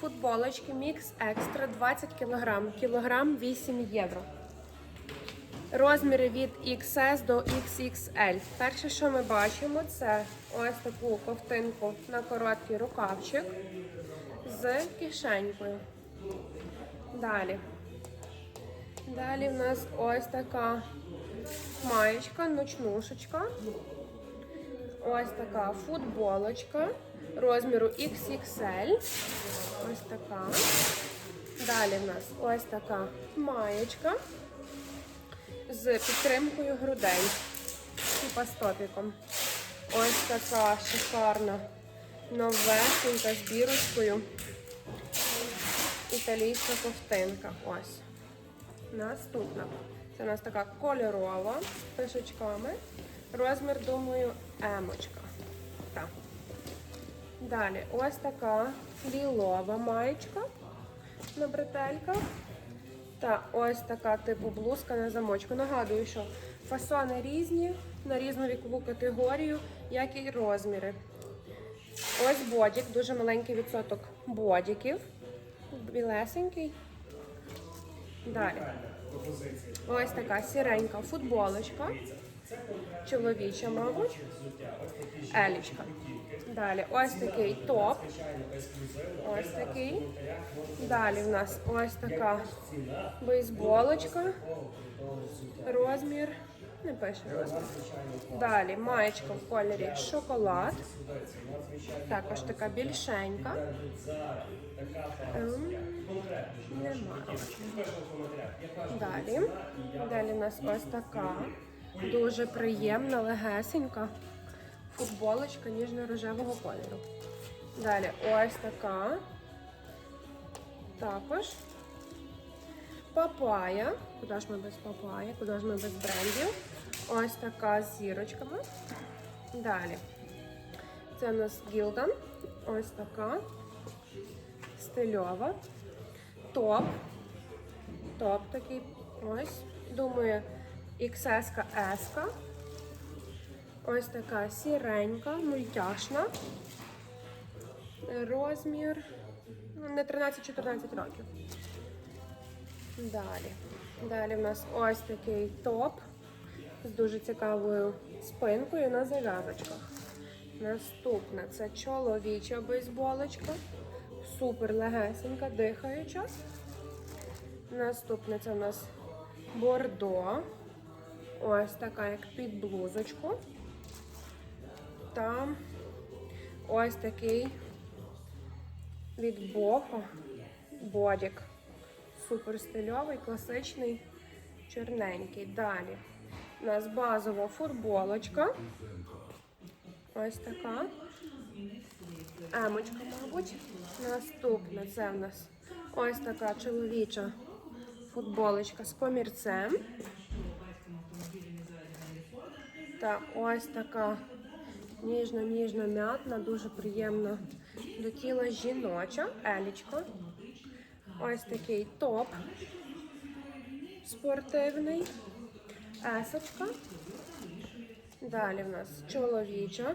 Футболочки Мікс Екстра 20 кг, кілограм 8 євро. Розміри від XS до XXL. Перше, що ми бачимо, це ось таку ковтинку на короткий рукавчик з кишенькою. Далі. Далі в нас ось така маєчка, ночнушечка. Ось така футболочка розміру XXL. Ось така. Далі в нас ось така маєчка з підтримкою грудей. Типа з топіком. Ось така шикарна новесенька з бірочкою. Італійська ковтинка. Ось. Наступна. Це у нас така кольорова з пишечками. Розмір, думаю, емочка. Так. Далі ось така лілова маєчка на бретельках. Та ось така типу блузка на замочку. Нагадую, що фасони різні на різну вікову категорію, як і розміри. Ось бодік, дуже маленький відсоток бодіків. Білесенький. Далі. Ось така сіренька футболочка. Чоловіча, мабуть. Елічка. Далі ось такий топ. Ось такий. Далі в нас ось така бейсболочка. Розмір. Не пише розмір. Далі маєчка в кольорі шоколад. Також така більшенька. Ем, Нема. Далі. Далі у нас ось така. Дуже приємна, легесенька футболочка ніжно-рожевого кольору. Далі ось така. Також. Папая. Куди ж ми без папая? Куди ж ми без брендів? Ось така з зірочками. Далі. Це у нас Гілдан. Ось така. Стильова. Топ. Топ такий. Ось. Думаю, XS-ка, S-ка. Ось така сіренька, мультяшна. Розмір ну, не 13-14 років. Далі. Далі в нас ось такий топ з дуже цікавою спинкою на зав'язочках. Наступна це чоловіча бейсболочка. Супер легесенька, дихаюча. Наступне це у нас бордо. Ось така, як під блузочку. Та ось такий від Бохо бодік. Супер стильовий, класичний, чорненький. Далі у нас базова футболочка. Ось така. Емочка, мабуть. Наступна це в нас ось така чоловіча футболочка з комірцем. Та ось така ніжна-ніжна м'ятна, дуже приємна до тіла жіноча, елічко. Ось такий топ спортивний, есочка. Далі в нас чоловіча.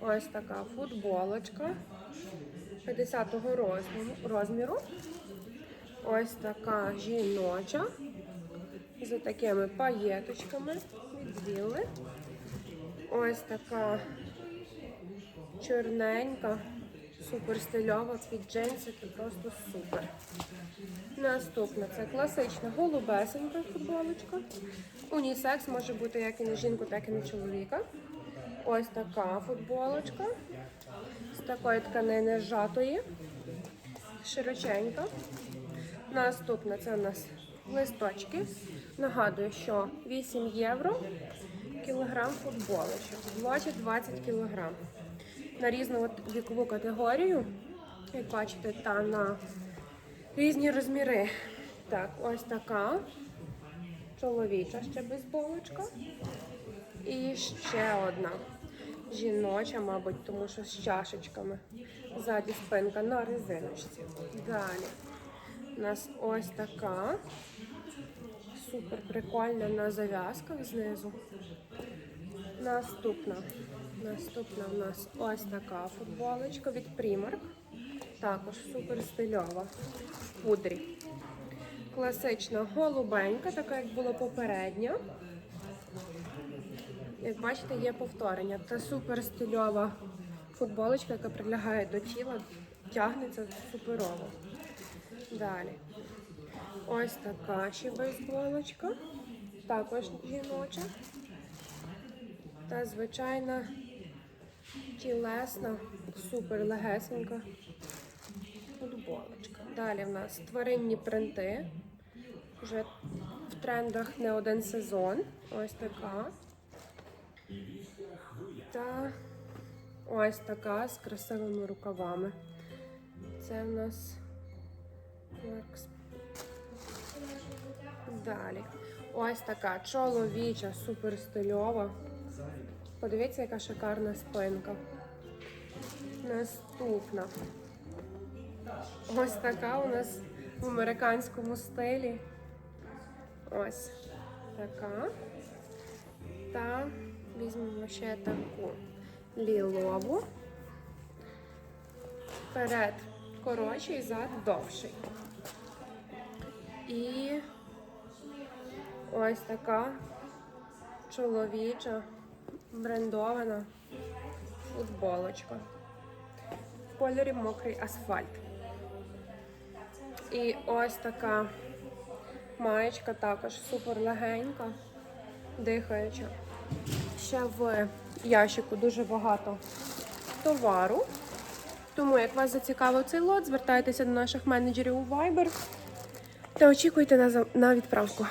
Ось така футболочка 50-го розміру- розміру. Ось така жіноча з такими паєточками від Вілли. Ось така чорненька, супер стильова під джинсики, просто супер. Наступна це класична голубесенька футболочка. Унісекс може бути як і на жінку, так і на чоловіка. Ось така футболочка з такої тканини зжатої, широченька. Наступна це у нас листочки. Нагадую, що 8 євро кілограм футболочок. Важить 20 кілограм. На різну вікову категорію, як бачите, та на різні розміри. Так, ось така чоловіча ще бейсболочка. І ще одна жіноча, мабуть, тому що з чашечками. Ззаді спинка на резиночці. Далі. У нас ось така. Супер прикольна на зав'язках знизу. Наступна. Наступна у нас ось така футболочка від Primark. Також супер стильова. В пудрі. Класична голубенька, така як була попередня. Як бачите, є повторення. Це супер стильова футболочка, яка прилягає до тіла, тягнеться суперово. Далі. Ось така ще бейсболочка. Також жіноча. Та звичайна тілесна, супер легесенька футболочка. Далі в нас тваринні принти. Вже в трендах не один сезон. Ось така. Та ось така з красивими рукавами. Це в нас Далі. Ось така чоловіча, супер стильова. Подивіться, яка шикарна спинка. Наступна. Ось така у нас в американському стилі. Ось така. Та візьмемо ще таку лілову. Перед коротший, зад довший. І ось така чоловіча брендована футболочка. В кольорі мокрий асфальт. І ось така маєчка також супер легенька, дихаюча. Ще в ящику дуже багато товару. Тому, як вас зацікавив цей лот, звертайтеся до наших менеджерів у Viber та очікуйте на, відправку.